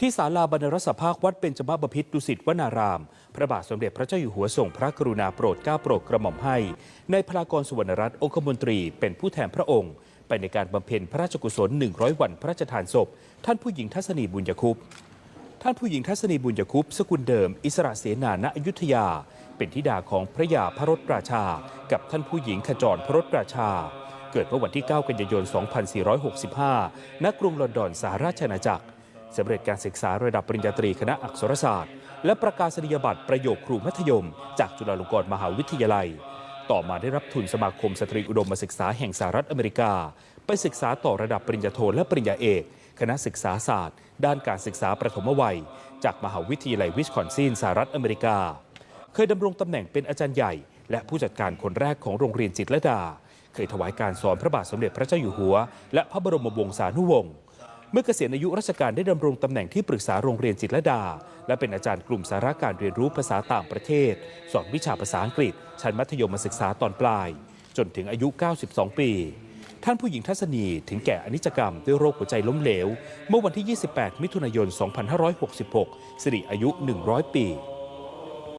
ที่ศาลาบรรณรสภาควัดเบญจมาบพิตรดุสิตวนาราม พระบาทสมเด็จพระเจ้าอยู่หัวทรงพระกรุณาโปรดเกล้าโปรดกระหม่อมให้ในพลากรสุวรรณรัตน์องคมนตรีเป็นผู้แทนพระองค์ ไปในการบำเพ็ญพระราชกุศล 100 วันพระราชทานศพ ท่านผู้หญิงทัศนีบุญยคุปท่านผู้หญิงทัศนีบุญยคุปสกุลเดิม อิสระเสนาณอยุธยา เป็นธิดาของพระยาพระรถราชา กับท่านผู้หญิงขจรพระรถราชา เกิดเมื่อวันที่ 9 กันยายน 2465 ณ กรุงลอนดอนสหราชอาณาจักร สำเร็จการศึกษาระดับปริญญาตรีคณะอักษรศาสตร์ และประกาศนียบัตรประโยคครูมัธยม จากจุฬาลงกรณ์มหาวิทยาลัย ต่อมาได้รับทุนสมาคมสตรีอุดมศึกษาแห่งสหรัฐอเมริกา ไปศึกษาต่อระดับปริญญาโทและปริญญาเอก คณะศึกษาศาสตร์ ด้านการศึกษาประถมวัย จากมหาวิทยาลัยวิสคอนซินสหรัฐอเมริกา เคยดำรงตำแหน่งเป็นอาจารย์ใหญ่ และผู้จัดการคนแรกของโรงเรียนจิตรลดา เคยถวายการสอนพระบาทสมเด็จพระเจ้าอยู่หัว และพระบรมวงศานุวงศ์ เมื่อเกษียณอายุราชการได้ดำรงตำแหน่งที่ปรึกษาโรงเรียนจิตรดา และเป็นอาจารย์กลุ่มสาระการเรียนรู้ภาษาต่างประเทศ สอนวิชาภาษาอังกฤษ ชั้นมัธยมศึกษาตอนปลาย จนถึงอายุ 92 ปี ท่านผู้หญิงทัศนีถึงแก่อนิจกรรมด้วยโรคหัวใจล้มเหลว เมื่อวันที่ 28 มิถุนายน 2566 สิริอายุ 100 ปี